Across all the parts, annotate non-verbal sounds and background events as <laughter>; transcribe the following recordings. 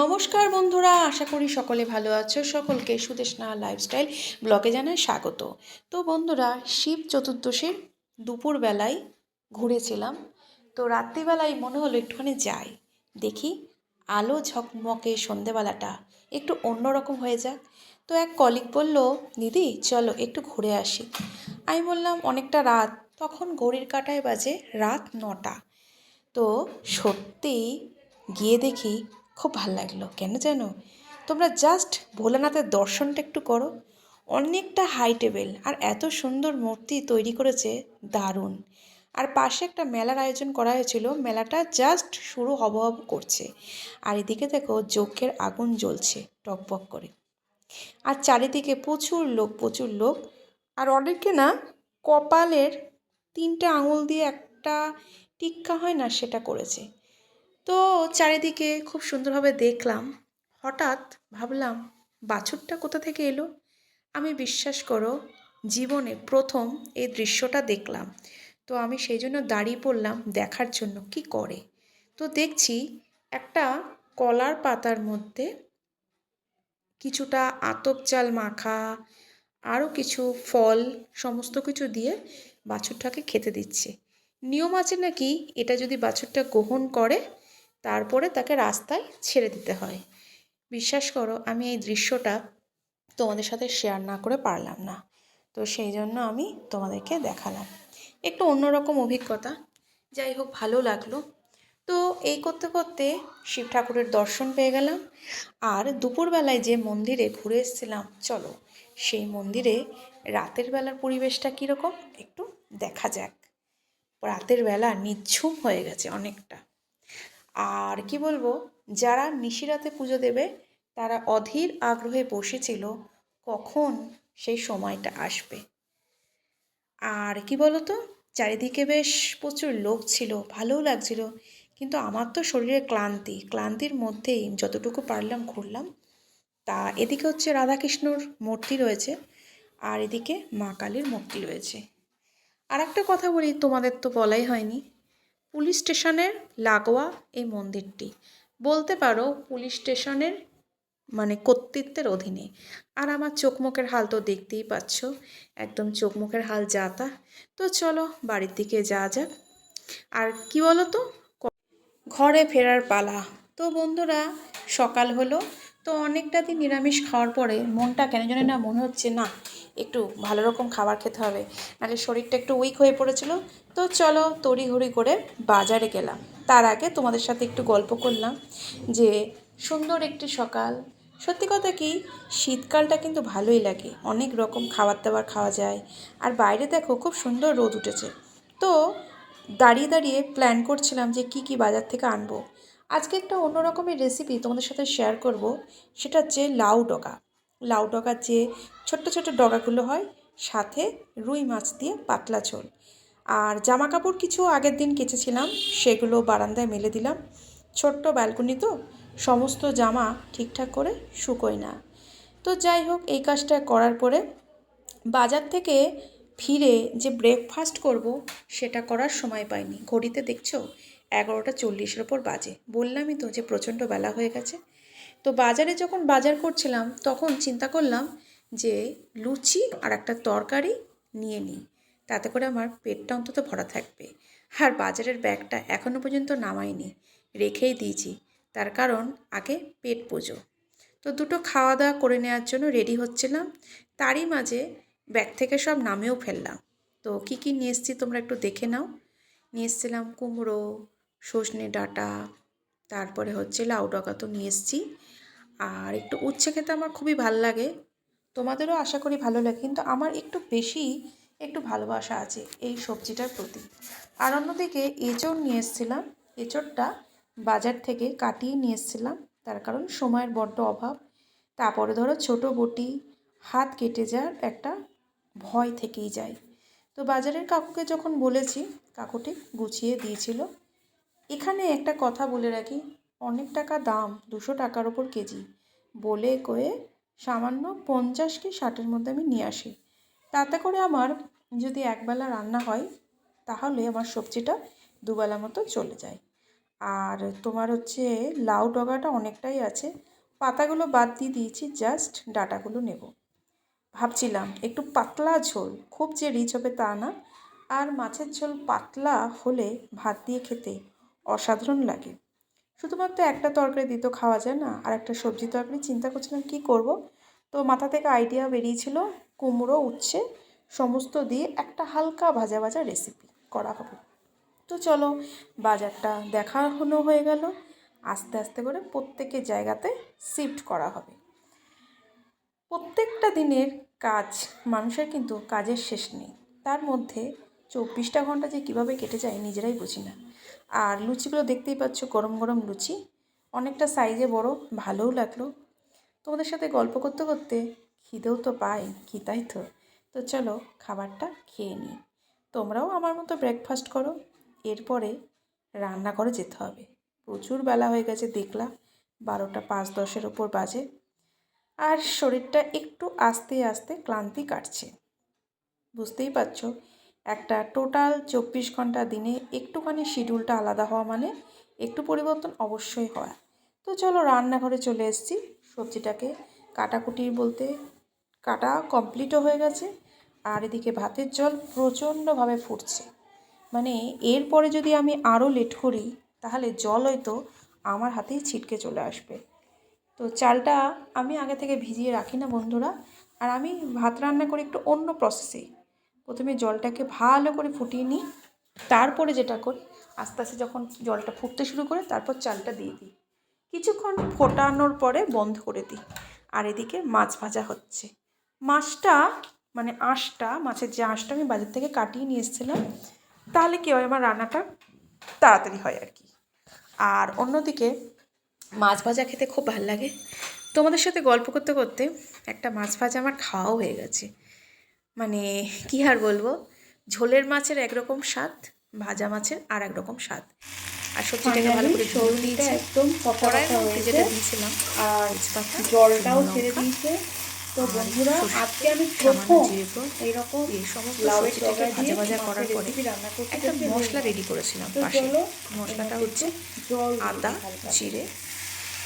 নমস্কার বন্ধুরা, আশা করি সকলে ভালো আছো। সকলকে সুদেশনা লাইফস্টাইল ব্লগে জানাই স্বাগত। তো বন্ধুরা, শিব চতুর্দশীর দুপুরবেলায় ঘুরেছিলাম। তো রাত্রিবেলায় মনে হলো একটুখানি যাই। দেখি আলো ঝকমকে সন্ধেবেলাটা একটু অন্যরকম হয়ে যাক। তো এক কলিগ বলল, দিদি, চলো একটু ঘুরে আসি। আমি বললাম, অনেকটা রাত। তখন ঘড়ির কাঁটায় বাজে রাত নটা। তো সত্যি গিয়ে দেখি খুব ভালো লাগল। কেন জানো? তোমরা জাস্ট ভোলানাথের দর্শনটা একটু করো। অনেকটা হাই টেবিল আর এত সুন্দর মূর্তি তৈরি করেছে, দারুণ। আর পাশে একটা মেলার আয়োজন করা হয়েছিল। মেলাটা জাস্ট শুরু হব হব করছে। আর এদিকে দেখো যজ্ঞের আগুন জ্বলছে টকবক করে। আর চারিদিকে প্রচুর লোক প্রচুর লোক। আর অনেকে না কপালের তিনটে আঙুল দিয়ে একটা টিক্কা হয় না সেটা করেছে। তো চারিদিকে খুব সুন্দরভাবে দেখলাম। হঠাৎ ভাবলাম, বাছুরটা কোথা থেকে এলো? আমি বিশ্বাস করো, জীবনে প্রথম এই দৃশ্যটা দেখলাম। তো আমি সেই জন্য দাঁড়িয়ে পড়লাম দেখার জন্য, কি করে? তো দেখছি একটা কলার পাতার মধ্যে কিছুটা আতপ চাল মাখা, আরও কিছু ফল, সমস্ত কিছু দিয়ে বাছুরটাকে খেতে দিচ্ছে। নিয়ম আছে নাকি এটা যদি বাছুরটা গ্রহণ করে তারপরে তাকে রাস্তায় ছেড়ে দিতে হয়। বিশ্বাস করো, আমি এই দৃশ্যটা তোমাদের সাথে শেয়ার না করে পারলাম না। তো সেই জন্য আমি তোমাদেরকে দেখালাম। একটু অন্যরকম অভিজ্ঞতা। যাই হোক, ভালো লাগল। তো এই করতে করতে শিব ঠাকুরের দর্শন পেয়ে গেলাম। আর দুপুরবেলায় যে মন্দিরে ঘুরে এসেছিলাম, চলো, সেই মন্দিরে রাতের বেলার পরিবেশটা কীরকম? একটু দেখা যাক। রাতের বেলা নিঝুম হয়ে গেছে অনেকটা। আর কি বলব, যারা নিশিরাতে পুজো দেবে, তারা অধীর আগ্রহে বসেছিল কখন সেই সময়টা আসবে। আর কি বলতো, চারিদিকে বেশ প্রচুর লোক ছিল, ভালোও লাগছিল, কিন্তু আমার তো শরীরে ক্লান্তি, ক্লান্তির মধ্যেই যতটুকু পারলাম ঘুরলাম। তা এদিকে হচ্ছে রাধাকৃষ্ণর মূর্তি রয়েছে, আর এদিকে মা কালীর মূর্তি রয়েছে। আর একটা কথা বলি, তোমাদের তো বলাই হয়নি পুলিশ স্টেশনের লাগোয়া এই মন্দিরটি। বলতে পারো পুলিশ স্টেশনের মানে কর্তৃত্বের অধীনে। আর আমার চোখ মুখের হাল তো দেখতেই পাচ্ছ, একদম চোখ মুখের হাল যা তা তো চলো বাড়ির দিকে যাওয়া যাক। আর কি বলো তো ঘরে ফেরার পালা। তো বন্ধুরা, সকাল হলো। তো অনেকটা দিন নিরামিষ খাওয়ার পরে মনটা কেন জানি না মনে হচ্ছে, না একটু ভালো রকম খাবার খেতে হবে। নাহলে শরীরটা একটু উইক হয়ে পড়েছিল। তো চলো তড়িঘড়ি করে বাজারে গেলাম। তার আগে তোমাদের সাথে একটু গল্প করলাম যে, সুন্দর একটি সকাল। সত্যি কথা কি, শীতকালটা কিন্তু ভালোই লাগে। অনেক রকম খাবার দাবার খাওয়া যায়। আর বাইরে দেখো খুব সুন্দর রোদ উঠেছে। তো দাঁড়িয়ে দাঁড়িয়ে প্ল্যান করছিলাম যে কি কি বাজার থেকে আনব। আজকে একটা অন্য রকমের রেসিপি তোমাদের সাথে শেয়ার করব। সেটা হচ্ছে লাউ ডগা। লাউ ডগার যে ছোট্ট ছোট্ট ডগাগুলো হয়, সাথে রুই মাছ দিয়ে পাতলা ঝোল। আর জামা কাপড় কিছু আগের দিন কেচেছিলাম, সেগুলো বারান্দায় মেলে দিলাম। ছোট্ট ব্যালকনি তো, সমস্ত জামা ঠিকঠাক করে শুকোয় না। তো যাই হোক, এই কাজটা করার পরে বাজার থেকে ফিরে যে ব্রেকফাস্ট করব, সেটা করার সময় পাইনি। ঘড়িতে দেখছ, এগারোটা চল্লিশের ওপর বাজে। বললামই তো যে প্রচণ্ড বেলা হয়ে গেছে। তো বাজারে যখন বাজার করছিলাম, তখন চিন্তা করলাম যে লুচি আর একটা তরকারি নিয়ে নিই। তাতে করে আমার পেটটা অন্তত ভরা থাকবে। আর বাজারের ব্যাগটা এখনও পর্যন্ত নামাইনি, রেখেই দিয়েছি। তার কারণ আগে পেট পুজো। তো দুটো খাওয়া দাওয়া করে নেওয়ার জন্য রেডি হচ্ছিলাম। তারই মাঝে ব্যাগ থেকে সব নামেও ফেললাম। তো কী কী নিয়ে এসেছি তোমরা একটু দেখে নাও। নিয়ে এসেছিলাম কুমড়ো, সজনে ডাঁটা তারপরে হচ্ছে লাউ ডগা তো নিয়ে এসেছি। আর একটু উচ্ছে খেতে আমার খুবই ভালো লাগে। তোমাদেরও আশা করি ভালো লাগে, কিন্তু আমার একটু বেশি একটু ভালোবাসা আছে এই সবজিটার প্রতি। আর অন্যদিকে এঁচড় নিয়ে এসেছিলাম। এঁচড়টা বাজার থেকে কাটিয়ে নিয়ে এসেছিলাম। তার কারণ সময়ের বড্ড অভাব। তারপরে ধরো ছোটো বটি, হাত কেটে যাওয়ার একটা ভয় থেকেই যায়। তো বাজারের কাকুকে যখন বলেছি, কাকুটি গুছিয়ে দিয়েছিল। এখানে একটা কথা বলে রাখি, অনেক টাকা দাম, দুশো টাকার ওপর কেজি। বলে কয়ে সামান্য পঞ্চাশ কি ষাটের মধ্যে আমি নিয়ে আসি। তাতে করে আমার যদি একবেলা রান্না হয়, তাহলে আমার সবজিটা দুবেলা মতো চলে যায়। আর তোমার হচ্ছে লাউ ডগাটা অনেকটাই আছে, পাতাগুলো বাদ দিয়ে দিয়েছি, জাস্ট ডাটাগুলো নেব। ভাবছিলাম একটু পাতলা ঝোল, খুব যে রিচ হবে তা না। আর মাছের ঝোল পাতলা হলে ভাত দিয়ে খেতে অসাধারণ লাগে। শুধুমাত্র একটা তরকারি দিতে খাওয়া যায় না, আর একটা সবজি তরকারি চিন্তা করছিলাম কী করব? তো মাথা থেকে আইডিয়া বেরিয়েছিল কুমড়ো, উচ্ছে, সমস্ত দিয়ে একটা হালকা ভাজা ভাজা রেসিপি করা হবে। তো চলো বাজারটা দেখানো হয়ে গেল। আস্তে আস্তে করে প্রত্যেকের জায়গাতে শিফট করা হবে। প্রত্যেকটা দিনের কাজ মানুষের কিন্তু কাজের শেষ নেই। তার মধ্যে চব্বিশটা ঘণ্টা যে কীভাবে কেটে যায় নিজেরাই বুঝি না। আর লুচিগুলো দেখতেই পাচ্ছ গরম গরম লুচি। অনেকটা সাইজে বড়, ভালোও লাগল। তোমাদের সাথে গল্প করতে করতে খিদেও তো পাই কি তাই তো? তো চলো খাবারটা খেয়ে নিই। তোমরাও আমার মতো ব্রেকফাস্ট করো, এরপরে রান্না করে যেতে হবে। প্রচুর বেলা হয়ে গেছে দেখলা বারোটা পাঁচ দশের ওপর বাজে। আর শরীরটা একটু আস্তে আস্তে ক্লান্তি কাটছে। বুঝতেই পারছ একটা টোটাল চব্বিশ ঘণ্টা দিনে একটুখানি শিডিউলটা আলাদা হওয়া মানে একটু পরিবর্তন অবশ্যই হয়। তো চলো রান্নাঘরে চলে এসেছি। সবজিটাকে কাটাকুটি বলতে কাটা কমপ্লিটও হয়ে গেছে আর এদিকে ভাতের জল প্রচণ্ডভাবে ফুটছে। মানে এরপরে যদি আমি আরও লেট করি, তাহলে জল হয়তো আমার হাতেই ছিটকে চলে আসবে। তো চালটা আমি আগে থেকে ভিজিয়ে রাখি না বন্ধুরা। আর আমি ভাত রান্না করি একটু অন্য প্রসেসে প্রথমে জলটাকে ভালো করে ফুটিয়ে নিই। তারপরে যেটা করি, আস্তে আস্তে যখন জলটা ফুটতে শুরু করে তারপর চালটা দিয়ে দিই। কিছুক্ষণ ফোটানোর পরে বন্ধ করে দিই। আর এদিকে মাছ ভাজা হচ্ছে। মাছটা মানে আঁশটা, মাছের যে আঁশটা আমি বাজার থেকে কাটিয়ে নিয়ে এসেছিলাম, তাহলে কী হয়, আমার রান্নাটা তাড়াতাড়ি হয় আর কি। আর অন্যদিকে মাছ ভাজা খেতে খুব ভালো লাগে। তোমাদের সাথে গল্প করতে করতে একটা মাছ ভাজা আমার খাওয়াও হয়ে গেছে। মানে কী আর বলব? ঝোলের মাছের একরকম স্বাদ ভাজা মাছের আর একরকম স্বাদ। আর সবজিটাকে ভালো করে দিয়েছে একদম কড়াইয়ের কড়াই মধ্যে যেটা দিয়েছিলাম আর জলটাও ছেড়ে দিয়েছে। তো বন্ধুরা আজকে আমি প্রথম এইরকম এই সমস্ত সবজিটাকে ভাজা ভাজা করার পরে একটা মশলা রেডি করেছিলাম পাশে। মশলাটা হচ্ছে আদা জিরে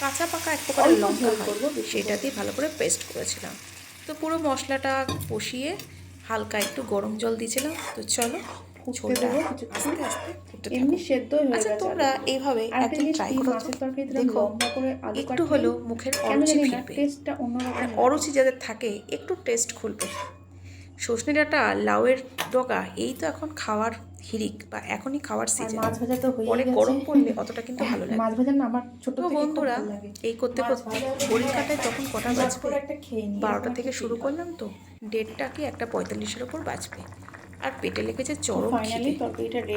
কাঁচা পাকা এক প্রকার অল্প লঙ্কা হয় করব, সেটা দিয়ে ভালো করে পেস্ট করেছিলাম। তো পুরো মশলাটা কষিয়ে হালকা একটু গরম জল দিয়েছিলাম তো চলো আচ্ছা তোমরা এইভাবে একদিন ট্রাই দেখো একটু হলেও মুখের অরুচি ফিরবে। মানে। অরুচি যাদের থাকে একটু টেস্ট খুলবে। সজনে ডাঁটা লাউয়ের ডগা এই তো এখন খাওয়ার হিরিক বা এখনই খাওয়ার সিজন মাছ ভাজা তো হয়ে পরে গরম পড়লে অতটা কিন্তু ভালো <laughs> লাগে। মাছ ভাজা না আমার ছোট তো বন্ধুরা ভালো লাগে। এই করতে করতে কাটায় তখন কটা মাছ বাজবে একটা খেয়ে নিই, বারোটা থেকে শুরু করলাম তো দেড়টা কি একটা পঁয়তাল্লিশের ওপর বাজবে। আর পেটে লেগেছে চরম খিদে।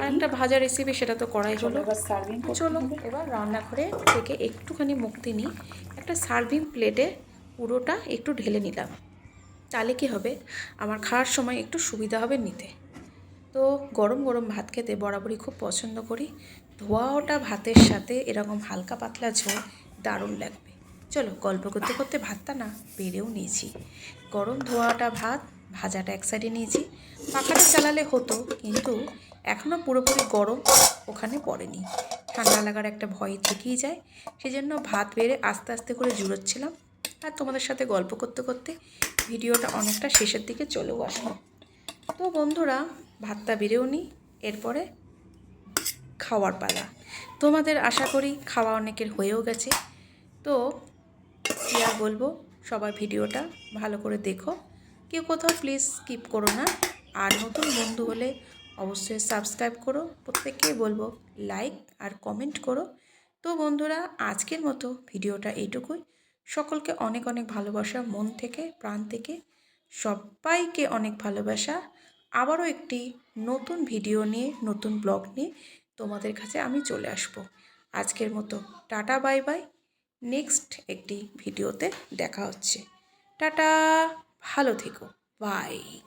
আর একটা ভাজা রেসিপি সেটা তো করাই হলো। চলো এবার রান্নাঘরে থেকে একটুখানি মুক্তি নিই। একটা সার্ভিং প্লেটে পুরোটা একটু ঢেলে নিলাম। তাহলে কি হবে? আমার খাওয়ার সময় একটু সুবিধা হবে নিতে। তো গরম গরম ভাত খেতে বরাবরই খুব পছন্দ করি। ধোয়া ওটা ভাতের সাথে এরকম হালকা পাতলা ঝোল দারুণ লাগবে। চলো গল্প করতে করতে ভাতটা না বেড়েও নিয়েছি। গরম ধোয়াটা ভাত, ভাজাটা এক সাইডে নিয়েছি। পাখাটা চালালে হতো, কিন্তু এখনও পুরোপুরি গরম ওখানে পড়েনি। ঠান্ডা লাগার একটা ভয় থেকেই যায়। সেজন্য ভাত বেড়ে আস্তে আস্তে করে জুড়োচ্ছিলাম। আর তোমাদের সাথে গল্প করতে করতে ভিডিওটা অনেকটা শেষের দিকে চলেও আসলো। তো বন্ধুরা ভাতটা বেড়েও নিই এরপরে খাওয়ার পালা। তোমাদের আশা করি খাওয়া অনেকের হয়েও গেছে। তো কী আর বলব, সবাই ভিডিওটা ভালো করে দেখো। কেউ কোথাও প্লিজ স্কিপ করো না। আর নতুন বন্ধু হলে অবশ্যই সাবস্ক্রাইব করো। প্রত্যেককেই বলব লাইক আর কমেন্ট করো। তো বন্ধুরা, আজকের মতো ভিডিওটা এইটুকুই। সকলকে অনেক অনেক ভালোবাসা, মন থেকে, প্রাণ থেকে। সবাইকে অনেক ভালোবাসা। আবারও একটি নতুন ভিডিও নিয়ে, নতুন ব্লগ নিয়ে তোমাদের কাছে আমি চলে আসব। আজকের মতো টাটা, বাই বাই। নেক্সট একটি ভিডিওতে দেখা হচ্ছে। টাটা, ভালো থেকো। বাই।